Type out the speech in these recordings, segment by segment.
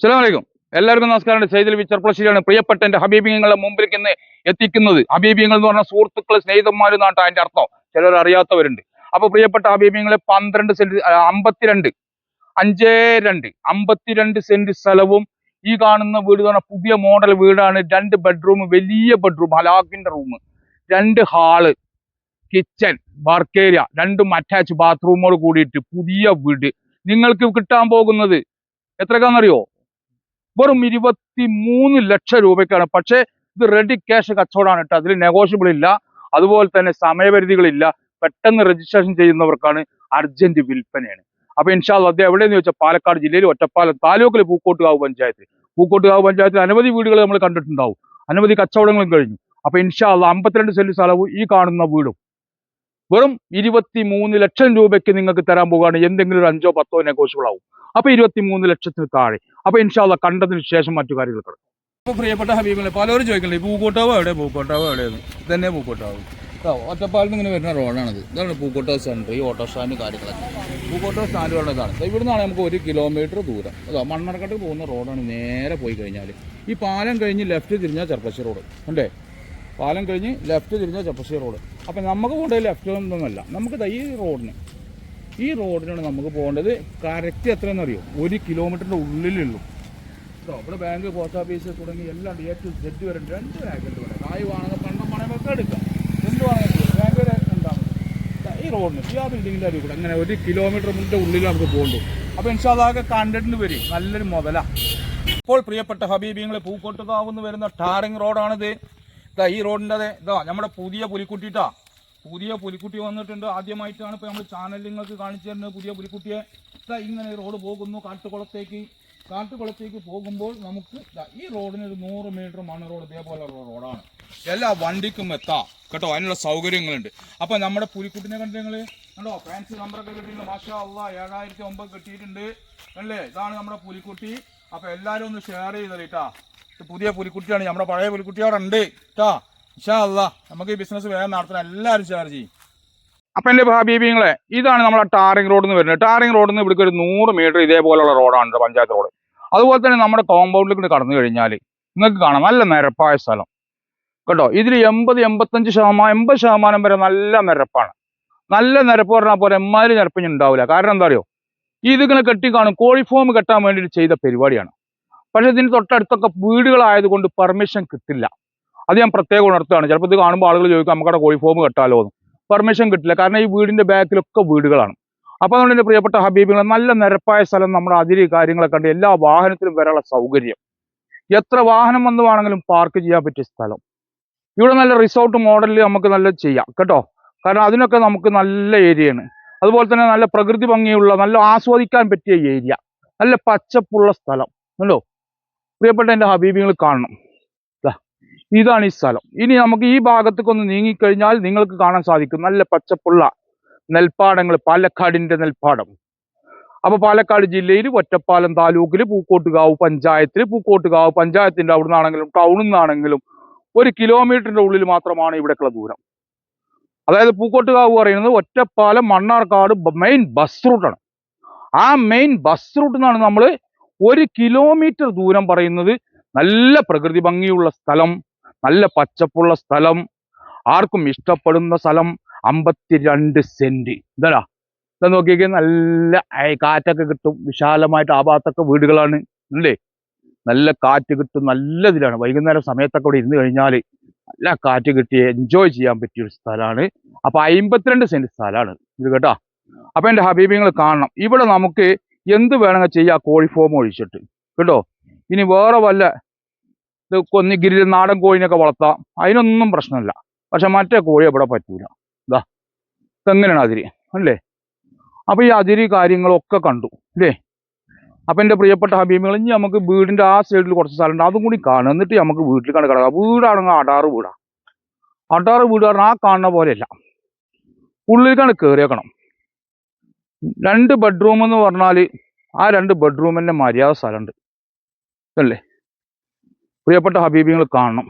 അസ്സലാമലൈക്കും. എല്ലാവർക്കും നമസ്കാരം സൈദിൽ വിച്ചർപ്പളശ്ശേരിയാണ് പ്രിയപ്പെട്ട എന്റെ ഹബീബിങ്ങളുടെ മുമ്പിലേക്ക് ഇന്ന് എത്തിക്കുന്നത്. ഹബീബിങ്ങൾ എന്ന് പറഞ്ഞ സുഹൃത്തുക്കൾ സ്നേഹിതന്മാർ എന്നാട്ടോ അതിന്റെ അർത്ഥം. ചിലർ അറിയാത്തവരുണ്ട്. അപ്പൊ പ്രിയപ്പെട്ട ഹബീബിങ്ങളെ പന്ത്രണ്ട് സെന്റ് അമ്പത്തിരണ്ട് അഞ്ചേ രണ്ട് അമ്പത്തിരണ്ട് സെന്റ് സ്ഥലവും ഈ കാണുന്ന വീട് എന്ന് പറഞ്ഞാൽ പുതിയ മോഡൽ വീടാണ്. രണ്ട് ബെഡ്റൂം വലിയ ബെഡ്റൂം ഹലാഖിന്റെ റൂം. രണ്ട് ഹാൾ കിച്ചൺ വർക്ക് ഏരിയ രണ്ടും അറ്റാച്ച് ബാത്റൂമോട് കൂടിയിട്ട് പുതിയ വീട്. നിങ്ങൾക്ക് കിട്ടാൻ പോകുന്നത് എത്രക്കാന്നറിയോ വെറും ഇരുപത്തി മൂന്ന് ലക്ഷം രൂപയ്ക്കാണ്. പക്ഷേ ഇത് റെഡി ക്യാഷ് കച്ചവടമാണ് കേട്ടോ. അതിൽ നെഗോഷ്യബിൾ ഇല്ല. അതുപോലെ തന്നെ സമയപരിധികളില്ല. പെട്ടെന്ന് രജിസ്ട്രേഷൻ ചെയ്യുന്നവർക്കാണ് അർജന്റ് വിൽപ്പനയാണ്. അപ്പൊ ഇൻഷാല്ല അദ്ദേഹം എവിടെയെന്ന് ചോദിച്ചാൽ പാലക്കാട് ജില്ലയിൽ ഒറ്റപ്പാലം താലൂക്കിലെ പൂക്കോട്ടുകാവ് പഞ്ചായത്ത് പൂക്കോട്ടുകാവ് പഞ്ചായത്തിൽ അനവധി വീടുകൾ നമ്മൾ കണ്ടിട്ടുണ്ടാവും. അനവധി കച്ചവടങ്ങളും കഴിഞ്ഞു. അപ്പൊ ഇൻഷാല്ല അമ്പത്തിരണ്ട് സെന്റ് സ്ഥലവും ഈ കാണുന്ന വീടും. വെറും ഇരുപത്തി മൂന്ന് ലക്ഷം രൂപയ്ക്ക് നിങ്ങൾക്ക് തരാൻ പോവുകയാണ്. എന്തെങ്കിലും ഒരു അഞ്ചോ പത്തോ നെഗോഷ്യബിൾ ആവും. അപ്പൊ ഇരുപത്തി മൂന്ന് ലക്ഷത്തിന് താഴെ. അപ്പൊ ഇൻഷാല്ല കണ്ടതിന് ശേഷം മറ്റു കാര്യങ്ങൾ കിടക്കും പ്രിയപ്പെട്ട ഹബീബിനെ പലരും ചോദിക്കണ്ടേ പൂക്കോട്ടാവ് എവിടെ? പൂക്കോട്ടാവ് എവിടെയാണ്? തന്നെ പൂക്കോട്ടാവ്. ഒറ്റപ്പാലത്ത് ഇങ്ങനെ വരുന്ന റോഡാണിത്. ഇതാണ് പൂക്കോട്ടാവ് സെന്റർ ഈ ഓട്ടോ സ്റ്റാൻഡ് കാര്യങ്ങളൊക്കെ. പൂക്കോട്ടാവ് സ്റ്റാൻഡ് ഇതാണ് ഇവിടെ നിന്നാണ് നമുക്ക് ഒരു കിലോമീറ്റർ ദൂരം. അതോ മണ്ണർക്കാട്ട് പോകുന്ന റോഡാണ്. നേരെ പോയി കഴിഞ്ഞാൽ ഈ പാലം കഴിഞ്ഞ് ലെഫ്റ്റ് തിരിഞ്ഞാൽ ചെർപ്പശ്ശി റോഡ്. ഉണ്ടേ പാലം കഴിഞ്ഞ് ലെഫ്റ്റ് തിരിഞ്ഞാൽ ചപ്പസി റോഡ് അപ്പം നമുക്ക് പോകേണ്ടത് ലെഫ്റ്റ് ഒന്നുമല്ല നമുക്ക് ഈ റോഡിന് ഈ റോഡിനാണ് നമുക്ക് പോകേണ്ടത് കറക്റ്റ് എത്രയെന്ന് അറിയോ ഒരു കിലോമീറ്ററിന്റെ ഉള്ളിലുള്ളൂ. കേട്ടോ ഇവിടെ ബാങ്ക് പോസ്റ്റ് ഓഫീസ് തുടങ്ങി എല്ലാം എ ടു സെറ്റ് വരെ. രണ്ട് ബാങ്കുണ്ട് ഇവിടെ. കായ് വാങ്ങുന്ന പണ്ടം വേണമെങ്കിൽ എടുക്കാം. എന്ത് വേണമെങ്കിൽ ബാങ്ക് വരെ ഉണ്ടാവും ദാ ഈ റോഡിന് ഈ ആ ബിൽഡിങ്ങിന്റെ അരികിൽ കൂടെ അങ്ങനെ ഒരു കിലോമീറ്റർ മുന്നിന്റെ ഉള്ളിൽ നമുക്ക് പോകണ്ടു അപ്പോൾ ഇൻഷാദാകെ കണ്ടിട്ട് വരും. നല്ലൊരു മുതല. ഇപ്പോൾ പ്രിയപ്പെട്ട ഹബീബിങ്ങൾ പൂക്കോട്ടുകാവുന്ന് വരുന്ന ടാറിങ് റോഡാണിത് ഇതാ ഈ റോഡിന്റെ ഇതാ നമ്മുടെ പുതിയ പുലിക്കുട്ടിട്ടാ പുതിയ പുലിക്കുട്ടി വന്നിട്ടുണ്ട്. ആദ്യമായിട്ടാണ് ഇപ്പോൾ നമ്മൾ ചാനലിൽ നിങ്ങൾക്ക് കാണിച്ചു തരുന്നത് പുതിയ പുലിക്കുട്ടിയെ. ഇതാ ഇങ്ങനെ റോഡ് പോകുന്നു കാട്ടുകുളത്തേക്ക്. കാട്ടുകുളത്തേക്ക് പോകുമ്പോൾ നമുക്ക് ഈ റോഡിന് ഒരു നൂറ് മീറ്റർ മണ്ണ് റോഡ് ഇതേപോലെയുള്ള റോഡാണ്. എല്ലാ വണ്ടിക്കും എത്താം കേട്ടോ? അതിനുള്ള സൗകര്യങ്ങളുണ്ട്. അപ്പോൾ നമ്മുടെ പുലിക്കുട്ടിനെ കണ്ടു നിങ്ങൾ കണ്ടോ? ഫാൻസി നമ്പറൊക്കെ കിട്ടിയിട്ടുണ്ട്. മാഷാ അള്ളാ ഏഴായിരത്തി ഒമ്പത് കിട്ടിയിട്ടുണ്ട്. അല്ലേ? ഇതാണ് നമ്മുടെ പുലിക്കുട്ടി. അപ്പോൾ എല്ലാവരും ഒന്ന് ഷെയർ ചെയ്തേട്ടാ ഇത് പുതിയ പുലിക്കുട്ടിയാണ്. നമ്മുടെ പഴയ പുലിക്കുട്ടി അവിടെ ഉണ്ട്. കേട്ടോ ഇഷാ അല്ല നമുക്ക് ഈ ബിസിനസ് വേഗം നടത്തണം. എല്ലാവരും ഷെയർ ചെയ്യും. അപ്പൊ എന്റെ ഹബീബിങ്ങളെ ഇതാണ് നമ്മുടെ ടാറിംഗ് റോഡിൽ നിന്ന് വരുന്നത്. ടാറിംഗ് റോഡിൽ നിന്ന് ഇവിടേക്ക് ഒരു നൂറ് മീറ്റർ ഇതേപോലുള്ള റോഡാണ് പഞ്ചായത്ത് റോഡ് അതുപോലെ തന്നെ നമ്മുടെ കോമ്പൗണ്ടിൽ കൂടി കടന്നു കഴിഞ്ഞാൽ നിങ്ങൾക്ക് കാണാം നല്ല നിരപ്പായ സ്ഥലം. കേട്ടോ ഇതിൽ എൺപത് എൺപത്തഞ്ച് ശതമാനം എൺപത് ശതമാനം വരെ നല്ല നിരപ്പാണ്. നല്ല നിരപ്പ് പറഞ്ഞാൽ പോലെ എമ്മാതിരി നിരപ്പിന് ഉണ്ടാവില്ല. കാരണം എന്താ അറിയോ? ഇതിങ്ങനെ കെട്ടി കാണും കോഴിഫോം കെട്ടാൻ വേണ്ടിയിട്ട് ചെയ്ത പരിപാടിയാണ്. പക്ഷെ ഇതിന് തൊട്ടടുത്തൊക്കെ വീടുകളായതുകൊണ്ട് പെർമിഷൻ കിട്ടില്ല. അത് ഞാൻ പ്രത്യേകം ഉണർത്തുകയാണ്. ചിലപ്പോൾ ഇത് കാണുമ്പോൾ ആളുകൾ ചോദിക്കും നമുക്കവിടെ കോഴിഫോം കെട്ടാലോ എന്ന് പെർമിഷൻ കിട്ടില്ല. കാരണം ഈ വീടിന്റെ ബാക്കിലൊക്കെ വീടുകളാണ്. അപ്പോൾ അതുകൊണ്ട് എന്റെ പ്രിയപ്പെട്ട ഹബീബികൾ നല്ല നിരപ്പായ സ്ഥലം നമ്മുടെ അതിരി കാര്യങ്ങളൊക്കെ ഉണ്ട് എല്ലാ വാഹനത്തിലും വരാനുള്ള സൗകര്യം. എത്ര വാഹനം വന്നു വേണമെങ്കിലും പാർക്ക് ചെയ്യാൻ പറ്റിയ സ്ഥലം. ഇവിടെ നല്ല റിസോർട്ട് മോഡലിൽ നമുക്ക് നല്ല ചെയ്യാം കേട്ടോ? കാരണം അതിനൊക്കെ നമുക്ക് നല്ല ഏരിയയാണ് അതുപോലെ തന്നെ നല്ല പ്രകൃതി ഭംഗിയുള്ള നല്ല ആസ്വദിക്കാൻ പറ്റിയ ഏരിയ നല്ല പച്ചപ്പുള്ള സ്ഥലം. കണ്ടോ? പ്രിയപ്പെട്ട എന്റെ ഹബീബികൾ കാണണം ഇതാണ് ഈ സ്ഥലം. ഇനി നമുക്ക് ഈ ഭാഗത്തേക്ക് ഒന്ന് നീങ്ങിക്കഴിഞ്ഞാൽ നിങ്ങൾക്ക് കാണാൻ സാധിക്കും. നല്ല പച്ചപ്പുള്ള നെൽപ്പാടങ്ങൾ പാലക്കാടിന്റെ നെൽപ്പാടം. അപ്പോൾ പാലക്കാട് ജില്ലയിൽ ഒറ്റപ്പാലം താലൂക്കിൽ പൂക്കോട്ടുകാവ് പഞ്ചായത്തിൽ പൂക്കോട്ടുകാവ് പഞ്ചായത്തിന്റെ അവിടെ നിന്നാണെങ്കിലും ടൗണിൽ നിന്നാണെങ്കിലും ഒരു കിലോമീറ്ററിന്റെ ഉള്ളിൽ മാത്രമാണ് ഇവിടേക്കുള്ള ദൂരം. അതായത് പൂക്കോട്ടുകാവ് പറയുന്നത് ഒറ്റപ്പാലം മണ്ണാർക്കാട് മെയിൻ ബസ് റൂട്ടാണ് ആ മെയിൻ ബസ് റൂട്ടിൽ നിന്നാണ് നമ്മൾ ഒരു കിലോമീറ്റർ ദൂരം പറയുന്നത് നല്ല പ്രകൃതി ഭംഗിയുള്ള സ്ഥലം നല്ല പച്ചപ്പുള്ള സ്ഥലം ആർക്കും ഇഷ്ടപ്പെടുന്ന സ്ഥലം അമ്പത്തിരണ്ട് സെന്റ് ഇതാ. ഇതാ നോക്കിയൊക്കെ നല്ല കാറ്റൊക്കെ കിട്ടും. വിശാലമായിട്ട് ആ ഭാഗത്തൊക്കെ വീടുകളാണ്. അല്ലേ? നല്ല കാറ്റ് കിട്ടും. നല്ല ഇതിലാണ്. വൈകുന്നേരം സമയത്തൊക്കെ ഇവിടെ ഇരുന്ന് കഴിഞ്ഞാൽ നല്ല കാറ്റ് കിട്ടി. എൻജോയ് ചെയ്യാൻ പറ്റിയ ഒരു സ്ഥലമാണ്. അപ്പൊ അമ്പത്തിരണ്ട് സെന്റ് സ്ഥലമാണ്. ഇത് കേട്ടോ. അപ്പൊ എന്റെ ഹബീബിങ്ങൾ കാണണം. ഇവിടെ നമുക്ക് എന്ത് വേണമെങ്കിൽ ചെയ്യാം. കോഴിഫോം ഒഴിച്ചിട്ട്. കേട്ടോ? ഇനി വേറെ വല്ല ഇത് കൊന്നിഗിരി നാടൻ കോഴിനൊക്കെ വളർത്താം. അതിനൊന്നും പ്രശ്നമില്ല. പക്ഷെ മറ്റേ കോഴി ഇവിടെ പറ്റൂല. ഇതാ തെങ്ങനെയാണ് അതിരി. അല്ലേ? അപ്പൊ ഈ അതിരി കാര്യങ്ങളൊക്കെ കണ്ടു. അല്ലേ അപ്പൊ എന്റെ പ്രിയപ്പെട്ട ഹബീബുകൾ ഇനി നമുക്ക് വീടിന്റെ ആ സൈഡിൽ കുറച്ച് സ്ഥലമുണ്ട്. അതും കൂടി കാണുക എന്നിട്ട് നമുക്ക് വീട്ടിൽ കണ്ട് കിടക്കാം. വീടാണെങ്കിൽ അടാറ് വീടാ. അടാറ് വീട് ആ കാണുന്ന പോലെയല്ല. ഉള്ളിൽ കണ്ട് കയറിയേക്കണം. രണ്ട് ബെഡ്റൂം എന്ന് പറഞ്ഞാൽ ആ രണ്ട് ബെഡ്റൂമിന്റെ മര്യാദ സ്ഥലമുണ്ട്. അല്ലേ? പ്രിയപ്പെട്ട ഹബീബിങ്ങൾ കാണണം.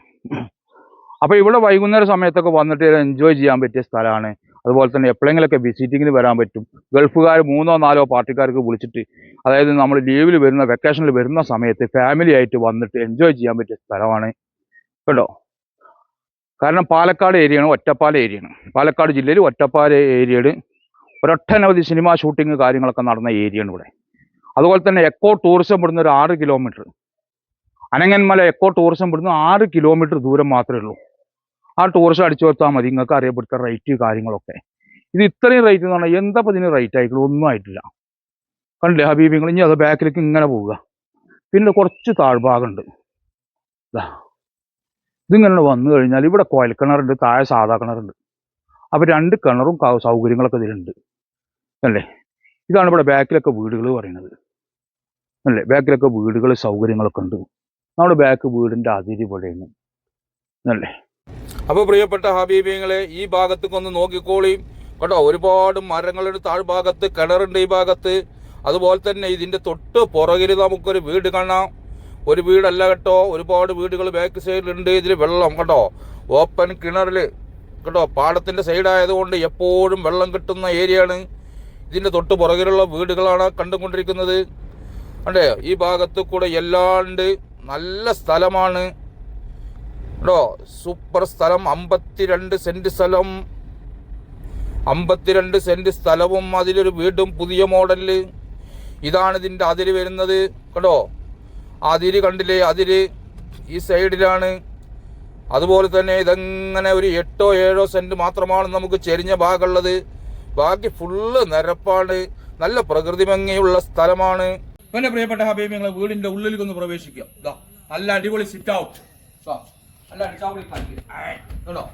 അപ്പോൾ ഇവിടെ വൈകുന്നേര സമയത്തൊക്കെ വന്നിട്ട് എൻജോയ് ചെയ്യാൻ പറ്റിയ സ്ഥലമാണ്. അതുപോലെ തന്നെ എപ്പോഴെങ്കിലൊക്കെ വിസിറ്റിങ്ങിന് വരാൻ പറ്റും. ഗൾഫുകാർ മൂന്നോ നാലോ പാർട്ടിക്കാർക്ക് വിളിച്ചിട്ട് അതായത് നമ്മൾ ലീവിൽ വരുന്ന വെക്കേഷനിൽ വരുന്ന സമയത്ത് ഫാമിലി ആയിട്ട് വന്നിട്ട് എൻജോയ് ചെയ്യാൻ പറ്റിയ സ്ഥലമാണ്. കേട്ടോ? കാരണം പാലക്കാട് ഏരിയയാണ് ഒറ്റപ്പാല ഏരിയയാണ് പാലക്കാട് ജില്ലയിൽ ഒറ്റപ്പാല ഏരിയയിൽ ഒരൊട്ടനവധി സിനിമ ഷൂട്ടിങ് കാര്യങ്ങളൊക്കെ നടന്ന ഏരിയയാണ് ഇവിടെ. അതുപോലെ തന്നെ എക്കോ ടൂറിസം ഇവിടുന്ന് ഒരു ആറ് കിലോമീറ്റർ. അനങ്ങന്മല എക്കോ ടൂറിസം ഇവിടുന്ന് ആറ് കിലോമീറ്റർ ദൂരം മാത്രമേ ഉള്ളൂ. ആ ടൂറിസം അടിച്ചു കൊടുത്താൽ മതി. നിങ്ങൾക്ക് അറിയപ്പെടുത്ത റേറ്റ് കാര്യങ്ങളൊക്കെ. ഇത് ഇത്രയും റേറ്റ് എന്ന് പറഞ്ഞാൽ എന്താ ഇതിന് റേറ്റ് ആയിക്കുള്ളൂ ഒന്നും ആയിട്ടില്ല. കണ്ടില്ലേ ഹബീബിങ്ങൾ ഇനി അത് ബാക്കിലേക്ക് ഇങ്ങനെ പോവുക. പിന്നെ കുറച്ച് താഴ്ഭാഗമുണ്ട്. ദാ. ഇതിങ്ങനെ വന്നു കഴിഞ്ഞാൽ ഇവിടെ കോയൽ കിണറുണ്ട് താഴെ സാധാ കിണറുണ്ട്. അപ്പോൾ രണ്ട് കിണറും സൗകര്യങ്ങളൊക്കെ ഇതിലുണ്ട്. അല്ലേ? ഇതാണ് ഇവിടെ ബാക്കിലൊക്കെ വീടുകൾ പറയുന്നത്. അല്ലേ? ബാക്കിലൊക്കെ വീടുകൾ സൗകര്യങ്ങളൊക്കെ ഉണ്ട്. നമ്മുടെ ബാക്ക് വീടിന്റെ അതിരി ഇവിടെയാണ്. അല്ലേ? അപ്പോൾ പ്രിയപ്പെട്ട ഹബീബിങ്ങളെ ഈ ഭാഗത്തേക്ക് ഒന്ന് നോക്കിക്കോളി. കേട്ടോ ഒരുപാട് മരങ്ങളുടെ താഴ്ഭാഗത്ത് കിണറുണ്ട് ഈ ഭാഗത്ത്. അതുപോലെ തന്നെ ഇതിന്റെ തൊട്ട് പുറകിൽ നമുക്കൊരു വീട് കാണാം. ഒരു വീടല്ല കേട്ടോ ഒരുപാട് വീടുകൾ ബാക്ക് സൈഡിലുണ്ട് ഇതിൽ വെള്ളം കേട്ടോ. ഓപ്പൺ കിണറിൽ കേട്ടോ പാടത്തിന്റെ സൈഡായതുകൊണ്ട് എപ്പോഴും വെള്ളം കിട്ടുന്ന ഏരിയയാണ് ഇതിന്റെ തൊട്ട് പുറകിലുള്ള വീടുകളാണ് കണ്ടുകൊണ്ടിരിക്കുന്നത്. അണ്ടേ ഈ ഭാഗത്ത് കൂടെ എല്ലാണ്ട് നല്ല സ്ഥലമാണ്. കേട്ടോ സൂപ്പർ സ്ഥലം. അമ്പത്തിരണ്ട് സെന്റ് സ്ഥലം. അമ്പത്തിരണ്ട് സെന്റ് സ്ഥലവും അതിലൊരു വീടും പുതിയ മോഡലിൽ ഇതാണ് ഇതിന്റെ അതിര് വരുന്നത്. കേട്ടോ അതിര് കണ്ടില്ലേ അതിര് ഈ സൈഡിലാണ് അതുപോലെ തന്നെ ഇതെങ്ങനെ ഒരു എട്ടോ ഏഴോ സെന്റ് മാത്രമാണ് നമുക്ക് ചെരിഞ്ഞ ഭാഗമുള്ളത് ബാക്കി ഫുള്ള് നിരപ്പാണ്. നല്ല പ്രകൃതി ഭംഗിയുള്ള സ്ഥലമാണ്. പിന്നെ പ്രിയപ്പെട്ട ഹബീബ് ഞങ്ങൾ വീടിന്റെ ഉള്ളിലേക്ക് ഒന്ന് പ്രവേശിക്കാം. നല്ല അടിപൊളി സിറ്റ് ഔട്ട് നല്ല അടിച്ചാവളി കല്ല്.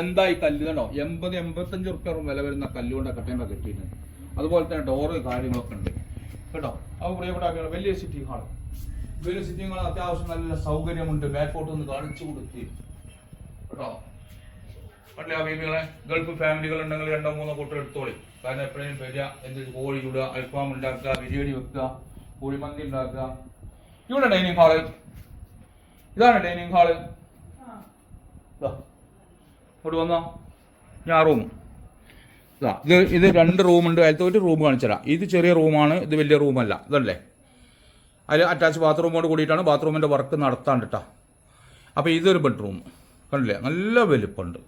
എന്താ ഈ കല്ല്? കണ്ടോ? എൺപത് എൺപത്തഞ്ച് റുപ്യ വില വരുന്ന കല്ലുകൊണ്ട് കട്ടേണ്ട കെട്ടിയിട്ടുണ്ട് അതുപോലെ തന്നെ ഡോറ് കാര്യങ്ങളൊക്കെ ഉണ്ട്. കേട്ടോ അപ്പോൾ പ്രിയപ്പെട്ട ഹബീബ് വലിയ സിറ്റി ഹാൾ വലിയ സിറ്റിംഗ് ഹാൾ അത്യാവശ്യം നല്ല സൗകര്യമുണ്ട്. ബാക്കോട്ട് ഒന്ന് കാണിച്ചു കൊടുത്തി കേട്ടോ പണ്ടേ ഹബീബികളെ ഗൾഫ് ഫാമിലികൾ ഉണ്ടെങ്കിൽ രണ്ടോ മൂന്നോ കൂട്ടർ എടുത്തോളി. കാരണം എപ്പോഴും വരിക എന്തെങ്കിലും കോഴി ചൂടുക അൽഫാം ഉണ്ടാക്കുക ബിരിയാണി വെക്കുക കോഴിമന്തി ഉണ്ടാക്കുക. ഇവിടെ ഡൈനിങ് ഹാൾ ഇതാണ് ഡൈനിങ് ഹാൾ ഇവിടെ വന്നോ. ഞാൻ റൂം ഇതാ ഇത് ഇത് രണ്ട് റൂമുണ്ട് അതിലത്തെ ഒരു റൂം കാണിച്ചുതരാം. ഇത് ചെറിയ റൂമാണ് ഇത് വലിയ റൂമല്ല ഇതല്ലേ? അതിൽ അറ്റാച്ച് ബാത്റൂമോട് കൂടിയിട്ടാണ് ബാത്റൂമിന്റെ വർക്ക് നടത്താണ്ട് കേട്ടോ അപ്പോൾ ഇതൊരു ബെഡ്റൂം കണ്ടില്ലേ? നല്ല വലുപ്പമുണ്ട്.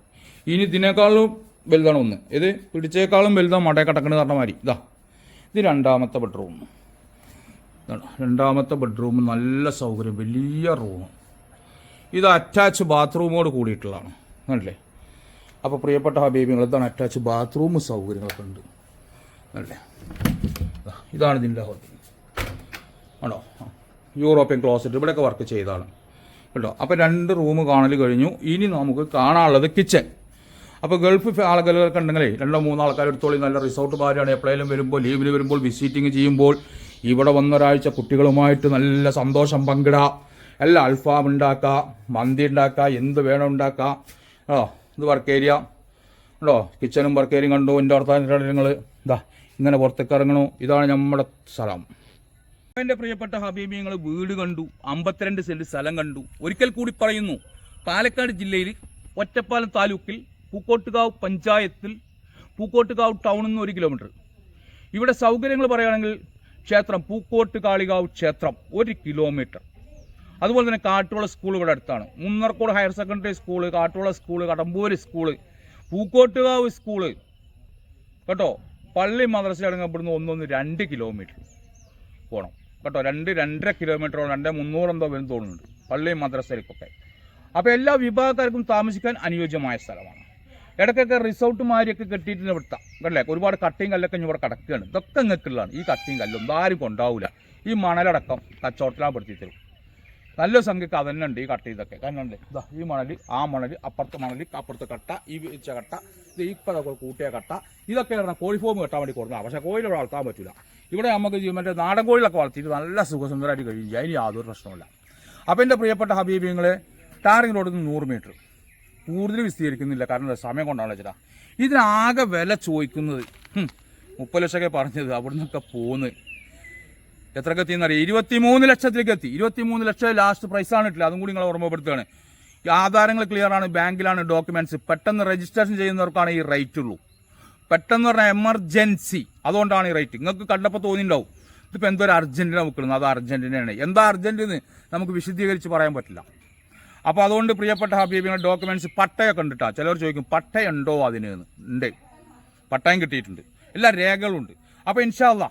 ഇനി ഇതിനേക്കാളും വലുതാണ് ഒന്ന്. ഇത് പിടിച്ചേക്കാളും വലുതാണ് മടയെ കിടക്കണത് പറഞ്ഞ മാതിരി. ഇതാ. ഇത് രണ്ടാമത്തെ ബെഡ്റൂം രണ്ടാമത്തെ ബെഡ്റൂം നല്ല സൗകര്യം. വലിയ റൂം ഇത് അറ്റാച്ച് ബാത്റൂമോട് കൂടിയിട്ടുള്ളതാണ്. അല്ലേ അപ്പോൾ പ്രിയപ്പെട്ട ഹബീബിങ്ങൾ ഇതാണ് അറ്റാച്ച് ബാത്റൂം സൗകര്യങ്ങളൊക്കെ ഉണ്ട്. അല്ലേ ഇതാണ് ഇതിന്റെ ഹോട്ടൽ. ആണോ? യൂറോപ്യൻ ക്ലോസറ്റ് ഇവിടെയൊക്കെ വർക്ക് ചെയ്താണ് കേട്ടോ അപ്പോൾ രണ്ട് റൂം കാണൽ കഴിഞ്ഞു. ഇനി നമുക്ക് കാണാനുള്ളത് കിച്ചൺ അപ്പോൾ ഗൾഫ് ആളുകളൊക്കെ ഉണ്ടെങ്കിലേ രണ്ടോ മൂന്നോ ആൾക്കാർ എടുത്തോളി നല്ല റിസോർട്ട് മാരാണ്. എപ്പോഴേലും വരുമ്പോൾ ലീവിന് വരുമ്പോൾ വിസിറ്റിംഗ് ചെയ്യുമ്പോൾ ഇവിടെ വന്നൊരാഴ്ച കുട്ടികളുമായിട്ട് നല്ല സന്തോഷം പങ്കിടാ. എല്ലാം അൽഫാം ഉണ്ടാക്കുക മന്തി ഉണ്ടാക്കുക എന്ത് വേണം ഉണ്ടാക്കുക ഓ ഇത് വർക്ക് ഏരിയ ഉണ്ടോ? കിച്ചണും വർക്ക് ഏരിയയും കണ്ടു. എന്റെ വർത്താനം നിങ്ങൾ ഇതാ ഇങ്ങനെ പുറത്തേക്ക് ഇറങ്ങണു. ഇതാണ് നമ്മുടെ സ്ഥലം. എന്റെ പ്രിയപ്പെട്ട ഹബീബി ഞങ്ങൾ വീട് കണ്ടു. അമ്പത്തിരണ്ട് സെന്റ് സ്ഥലം കണ്ടു. ഒരിക്കൽ കൂടി പറയുന്നു പാലക്കാട് ജില്ലയിൽ ഒറ്റപ്പാലം താലൂക്കിൽ പൂക്കോട്ടുകാവ് പഞ്ചായത്തിൽ പൂക്കോട്ടുകാവ് ടൗണിൽ നിന്ന് ഒരു കിലോമീറ്റർ. ഇവിടെ സൗകര്യങ്ങൾ പറയുകയാണെങ്കിൽ ക്ഷേത്രം പൂക്കോട്ട് കാളികാവ് ക്ഷേത്രം ഒരു കിലോമീറ്റർ. അതുപോലെ തന്നെ കാട്ടുവള സ്കൂൾ ഇവിടെ അടുത്താണ്. Munnarkode higher secondary school Kattuvala school Kadampur school Pookottukavu school. കേട്ടോ? പള്ളി മദ്രസ അടങ്ങപ്പെടുന്ന ഒന്നൊന്ന് രണ്ട് കിലോമീറ്റർ പോകണം കേട്ടോ? രണ്ട് രണ്ടര കിലോമീറ്ററോ രണ്ട് മുന്നൂറെന്തോ വരും തോന്നുന്നുണ്ട്. പള്ളി മദ്രസയിലേക്കൊക്കെ. അപ്പോൾ എല്ലാ വിഭാഗക്കാർക്കും താമസിക്കാൻ അനുയോജ്യമായ സ്ഥലമാണ്. ഇടയ്ക്കൊക്കെ റിസോർട്ടുമാരിയൊക്കെ കെട്ടിയിട്ട് വിട്ടാം കണ്ടല്ലേ? ഒരുപാട് കട്ടിയും കല്ലൊക്കെ ഇവിടെ കിടക്കുകയാണ്. ഇതൊക്കെ നിങ്ങൾക്കുള്ളതാണ് ഈ കട്ടിയും കല്ലൊന്നും ആരും കൊണ്ടാവില്ല ഈ മണലടക്കം കച്ചവടത്തിലാപ്പെടുത്തി തരും നല്ല സംഖ്യക്ക് അതന്നെ ഉണ്ട് ഈ കട്ട് ഇതൊക്കെ. കണ്ണുണ്ട്. ഇതാ ഈ മണൽ ആ മണൽ അപ്പുറത്തെ മണൽ അപ്പുറത്തെ കട്ട ഈ വെച്ച കട്ട ഇത് ഇപ്പതൊക്കെ കൂട്ടിയ കട്ട. ഇതൊക്കെ പറഞ്ഞാൽ കോഴിഫോം കെട്ടാൻ വേണ്ടി കൊടുക്കണം പക്ഷേ കോഴി ഇവിടെ വളർത്താൻ പറ്റില്ല ഇവിടെ നമുക്ക് മറ്റേ നാടൻ കോഴികളൊക്കെ വളർത്തിയിട്ട് നല്ല സുഖസുന്ദരമായിട്ട് കഴിയും. അതിന് യാതൊരു പ്രശ്നമില്ല അപ്പോൾ എന്റെ പ്രിയപ്പെട്ട ഹബീബിങ്ങളെ ടാറിംഗ് റോഡിൽ നിന്ന് നൂറ് മീറ്റർ. കൂടുതൽ വിശദീകരിക്കുന്നില്ല കാരണം സമയം കൊണ്ടാണ് ചേട്ടാ. ഇതിനാകെ വില ചോദിക്കുന്നത്. മുപ്പത് ലക്ഷമൊക്കെ പറഞ്ഞത് അവിടെ നിന്നൊക്കെ പോന്ന്. എത്രക്ക് എത്തിയെന്നറിയാം ഇരുപത്തിമൂന്ന് ലക്ഷത്തിലേക്ക് എത്തി. ഇരുപത്തിമൂന്ന് ലക്ഷം ലാസ്റ്റ് പ്രൈസാണ് ഇട്ടില്ല അതും കൂടി നിങ്ങൾ ഓർമ്മപ്പെടുത്തുകയാണ്. ആധാരങ്ങൾ ക്ലിയർ ആണ്. ബാങ്കിലാണ് ഡോക്യുമെന്റ്സ് പെട്ടെന്ന് രജിസ്ട്രേഷൻ ചെയ്യുന്നവർക്കാണ് ഈ റേറ്റ് ഉള്ളൂ. പെട്ടെന്ന് പറഞ്ഞാൽ എമർജൻസി അതുകൊണ്ടാണ് ഈ റേറ്റ് നിങ്ങൾക്ക് കണ്ടപ്പോൾ തോന്നിയിട്ടുണ്ടാവും. ഇതിപ്പോൾ എന്തോ ഒരു അർജന്റീന വിൽക്കുന്നത് അത് അർജന്റീനയാണ് എന്താ അർജന്റീന നമുക്ക് വിശദീകരിച്ച് പറയാൻ പറ്റില്ല. അപ്പോൾ അതുകൊണ്ട് പ്രിയപ്പെട്ട ഹബീബിയുടെ ഡോക്യുമെന്റ്സ് പട്ടയൊക്കെ ഉണ്ട് ചിലർ ചോദിക്കും പട്ടയുണ്ടോ അതിന് ഉണ്ട്. പട്ടയം കിട്ടിയിട്ടുണ്ട്. എല്ലാ രേഖകളും ഉണ്ട്. അപ്പോൾ ഇൻഷാല്ല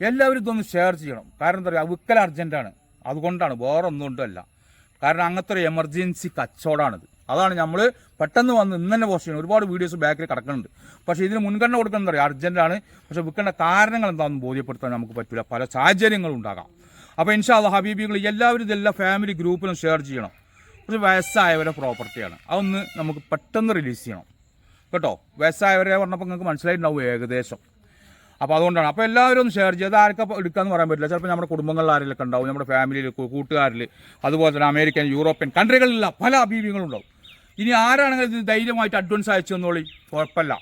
എല്ലാവരും ഇതൊന്ന് ഷെയർ ചെയ്യണം. കാരണം എന്താ പറയുക വിക്കൽ അർജന്റാണ് അതുകൊണ്ടാണ് വേറെ ഒന്നും കൊണ്ടല്ല കാരണം അങ്ങനത്തെ ഒരു എമർജൻസി കച്ചവടമാണിത് അതാണ് നമ്മൾ പെട്ടെന്ന് വന്ന് ഇന്ന് തന്നെ പോസ്റ്റ് ചെയ്യണം. ഒരുപാട് വീഡിയോസ് ബാക്കിൽ കിടക്കുന്നുണ്ട്. പക്ഷേ ഇതിന് മുൻഗണന കൊടുക്കുന്നത് എന്താ പറയുക അർജന്റാണ് പക്ഷേ വിൽക്കേണ്ട കാരണങ്ങൾ എന്താണെന്ന് ബോധ്യപ്പെടുത്താൻ നമുക്ക് പറ്റില്ല പല സാഹചര്യങ്ങളും ഉണ്ടാകാം. അപ്പോൾ ഇൻഷാല്ല ഹബീബികൾ എല്ലാവരും ഇതെല്ലാം ഫാമിലി ഗ്രൂപ്പിലും ഷെയർ ചെയ്യണം. ഒരു വയസ്സായവരെ പ്രോപ്പർട്ടിയാണ്. അതൊന്ന് നമുക്ക് പെട്ടെന്ന് റിലീസ് ചെയ്യണം. കേട്ടോ? വയസ്സായവരെ പറഞ്ഞപ്പോൾ നിങ്ങൾക്ക് മനസ്സിലായിട്ടുണ്ടാവും ഏകദേശം. അപ്പോൾ അതുകൊണ്ടാണ്. അപ്പോൾ എല്ലാവരും ഒന്ന് ഷെയർ ചെയ്ത് ആർക്കും എടുക്കാമെന്ന് പറയാൻ പറ്റില്ല. ചിലപ്പോൾ നമ്മുടെ കുടുംബങ്ങളിൽ ആരെങ്കിലൊക്കെ ഉണ്ടാവും. നമ്മുടെ ഫാമിലിയിൽ കൂട്ടുകാരിൽ അതുപോലെ തന്നെ അമേരിക്കൻ യൂറോപ്യൻ കൺട്രികളിലുള്ള പല അഭീപ്യങ്ങളും ഉണ്ടാവും. ഇനി ആരാണെങ്കിലും ഇത് ധൈര്യമായിട്ട് അഡ്വാൻസ് അയച്ചു തന്നോളി? കുഴപ്പമില്ല.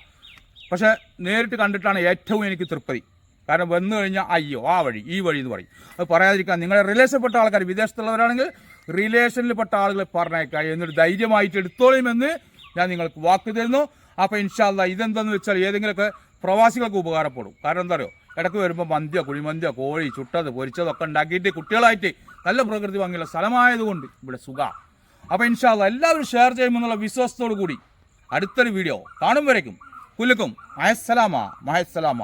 പക്ഷേ നേരിട്ട് കണ്ടിട്ടാണ് ഏറ്റവും എനിക്ക് തൃപ്തി. കാരണം വന്നു കഴിഞ്ഞാൽ അയ്യോ ആ വഴി ഈ വഴി എന്ന് പറയും. അത് പറയാതിരിക്കാൻ നിങ്ങളെ റിലേഷൻപ്പെട്ട ആൾക്കാർ വിദേശത്തുള്ളവരാണെങ്കിൽ റിലേഷനിൽപ്പെട്ട ആളുകളെ പറഞ്ഞേക്കാം എന്നൊരു ധൈര്യമായിട്ട് എടുത്തോളുമെന്ന് ഞാൻ നിങ്ങൾക്ക് വാക്ക് തരുന്നു. അപ്പോൾ ഇൻഷാല്ല ഇതെന്താന്ന് വെച്ചാൽ ഏതെങ്കിലുമൊക്കെ പ്രവാസികൾക്ക് ഉപകാരപ്പെടും. കാരണം എന്താ പറയുക ഇടയ്ക്ക് വരുമ്പോൾ മന്തിയോ കുഴിമന്തിയോ കോഴി ചുട്ടത് പൊരിച്ചതൊക്കെ ഉണ്ടാക്കിയിട്ട് കുട്ടികളായിട്ട് നല്ല പ്രകൃതി ഭംഗിയുള്ള സ്ഥലമായതുകൊണ്ട് ഇവിടെ സുഖ. അപ്പോൾ ഇൻഷാല്ല എല്ലാവരും ഷെയർ ചെയ്യുമെന്നുള്ള വിശ്വാസത്തോടു കൂടി അടുത്തൊരു വീഡിയോ കാണും വരയ്ക്കും. കുലുക്കും. മഹസ്സലാമ മഹസ്സലാമ